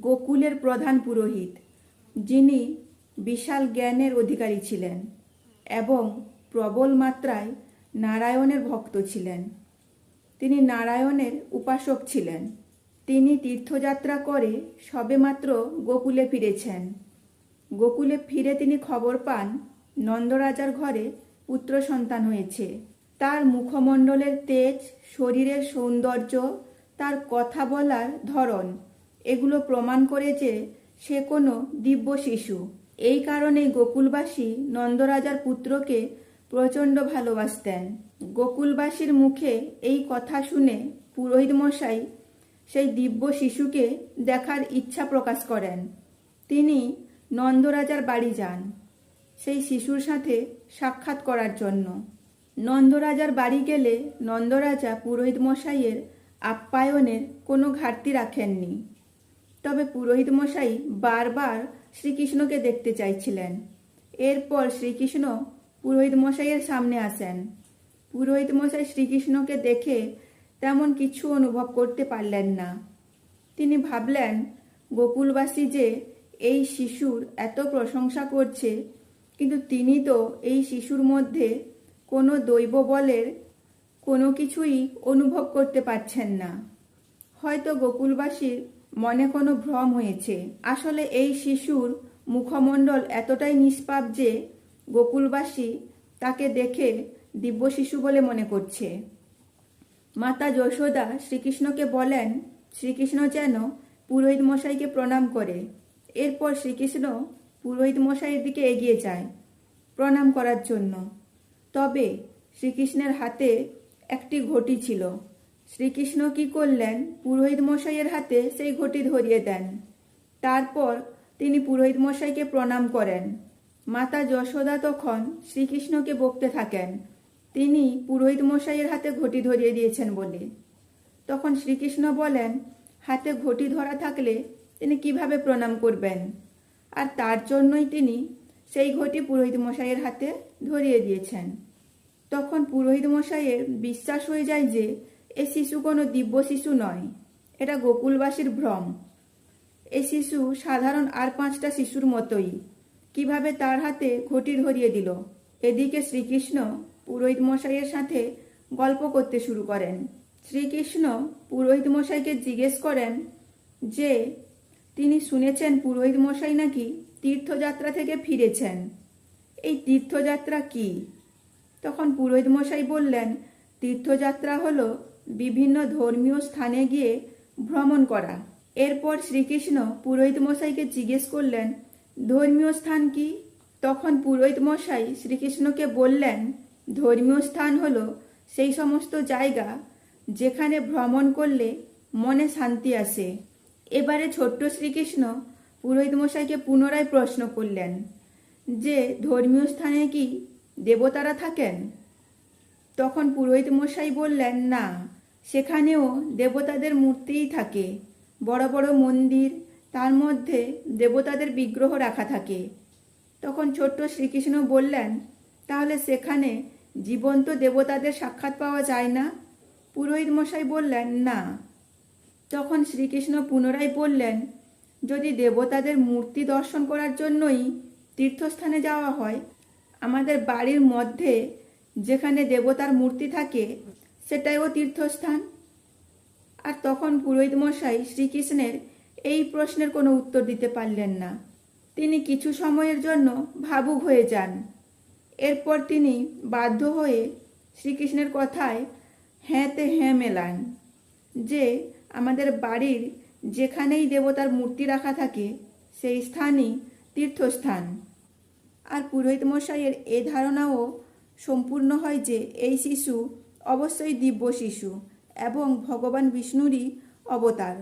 গোকুলের প্রধান পুরোহিত, যিনি বিশাল জ্ঞানের অধিকারী ছিলেন এবং প্রবল মাত্রায় নারায়ণের ভক্ত ছিলেন। তিনি নারায়ণের উপাসক ছিলেন। তিনি তীর্থযাত্রা করে সবেমাত্র গোকুলে ফিরেছেন। গোকুলে ফিরে তিনি খবর পান, নন্দরাজার ঘরে পুত্র সন্তান হয়েছে। তার মুখমণ্ডলের তেজ, শরীরের সৌন্দর্য, তার কথা বলার ধরন এগুলো প্রমাণ করে যে সে কোনো দিব্য শিশু। এই কারণেই গোকুলবাসী নন্দরাজার পুত্রকে প্রচণ্ড ভালোবাসতেন। গোকুলবাসীর মুখে এই কথা শুনে পুরোহিত মশাই সেই দিব্য শিশুকে দেখার ইচ্ছা প্রকাশ করেন। তিনি নন্দরাজার বাড়ি যান, সেই শিশুর সাথে সাক্ষাৎ করার জন্য। নন্দরাজার বাড়ি গেলে নন্দরাজা পুরোহিত মশাইয়ের আপ্যায়নের কোনো ঘাটতি রাখেননি। তবে পুরোহিত মশাই বারবার শ্রীকৃষ্ণকে দেখতে চাইছিলেন। এরপর শ্রীকৃষ্ণ পুরোহিত মশাইয়ের সামনে আসেন। পুরোহিত মশাই শ্রীকৃষ্ণকে দেখে তেমন কিছু অনুভব করতে পারলেন না। তিনি ভাবলেন, গোকুলবাসী যে এই শিশুর এত প্রশংসা করছে, কিন্তু তিনি তো এই শিশুর মধ্যে কোনো দৈব বলের কোনো কিছুই অনুভব করতে পারছেন না। হয়তো গোকুলবাসীর মনে কোনো ভ্রম হয়েছে। আসলে এই শিশুর মুখমণ্ডল এতটাই নিষ্পাপ যে গোকুলবাসী তাকে দেখে দিব্য শিশু বলে মনে করছে। মাতা যশোদা শ্রীকৃষ্ণকে বলেন, শ্রীকৃষ্ণ যেন পুরোহিত মশাইকে প্রণাম করে। এরপর শ্রীকৃষ্ণ পুরোহিত মশাইয়ের দিকে এগিয়ে যায় প্রণাম করার জন্য। তবে শ্রীকৃষ্ণের হাতে একটি ঘটি ছিল। শ্রীকৃষ্ণ কি করলেন? পুরোহিত মশাইয়ের হাতে সেই ঘটি ধরিয়ে দেন। তারপর তিনি পুরোহিত মশাইকে প্রণাম করেন। মাতা যশোদা তখন শ্রীকৃষ্ণকে বকতে থাকেন। তিনি পুরোহিত মশাইয়ের হাতে ঘটি ধরিয়ে দিয়েছেন বলে। তখন শ্রীকৃষ্ণ বলেন, হাতে ঘটি ধরা থাকলে তিনি কীভাবে প্রণাম করবেন? আর তার জন্যই তিনি সেই ঘটি পুরোহিত মশাইয়ের হাতে ধরিয়ে দিয়েছেন। তখন পুরোহিত মশাইয়ের বিশ্বাস হয়ে যায় যে এ শিশু কোনো দিব্য শিশু নয়। এটা গোকুলবাসীর ভ্রম। এ শিশু সাধারণ আর পাঁচটা শিশুর মতোই। কীভাবে তার হাতে ঘটি ধরিয়ে দিল? এদিকে শ্রীকৃষ্ণ পুরোহিত মশাইয়ের সাথে গল্প করতে শুরু করেন। শ্রীকৃষ্ণ পুরোহিত মশাইকে জিজ্ঞেস করেন যে, তিনি শুনেছেন পুরোহিত মশাই নাকি তীর্থযাত্রা থেকে ফিরেছেন? এই তীর্থযাত্রা কি? তখন পুরোহিত মশাই বললেন, তীর্থযাত্রা হলো বিভিন্ন ধর্মীয় স্থানে গিয়ে ভ্রমণ করা। এরপর শ্রীকৃষ্ণ পুরোহিত মশাইকে জিজ্ঞেস করলেন, ধর্মীয় স্থান কি? তখন পুরোহিত মশাই শ্রীকৃষ্ণকে বললেন, ধর্মীয় স্থান হলো সেই সমস্ত জায়গা যেখানে ভ্রমণ করলে মনে শান্তি আসে। এবারে ছোট্ট শ্রীকৃষ্ণ পুরোহিত মশাইকে পুনরায় প্রশ্ন করলেন, যে ধর্মীয় স্থানে কি দেবতারা থাকেন? তখন পুরোহিত মশাই বললেন, না। সেখানেও দেবতাদের মূর্তিই থাকে। বড় বড় মন্দির, তার মধ্যে দেবতাদের বিগ্রহ রাখা থাকে। তখন ছোট্ট শ্রীকৃষ্ণ বললেন, তাহলে সেখানে জীবন্ত দেবতাদের সাক্ষাৎ পাওয়া যায় না? পুরোহিত মশাই বললেন, না। তখন শ্রীকৃষ্ণ পুনরায় বললেন, যদি দেবতাদের মূর্তি দর্শন করার জন্যই তীর্থস্থানে যাওয়া হয়, আমাদের বাড়ির মধ্যে যেখানে দেবতার মূর্তি থাকে সেটাইও তীর্থস্থান। আর তখন পুরোহিত মশাই শ্রীকৃষ্ণের এই প্রশ্নের কোনো উত্তর দিতে পারলেন না। তিনি কিছু সময়ের জন্য ভাবুক হয়ে যান। এরপর তিনি বাধ্য হয়ে শ্রীকৃষ্ণের কথায় হ্যাঁতে হ্যাঁ মেলান যে আমাদের বাড়ির যেখানেই দেবতার মূর্তি রাখা থাকে, সেই স্থানই তীর্থস্থান। আর পুরোহিত মশাইয়ের এ ধারণাও সম্পূর্ণ হয় যে এই শিশু অবশ্যই দিব্য শিশু এবং ভগবান বিষ্ণুরই অবতার।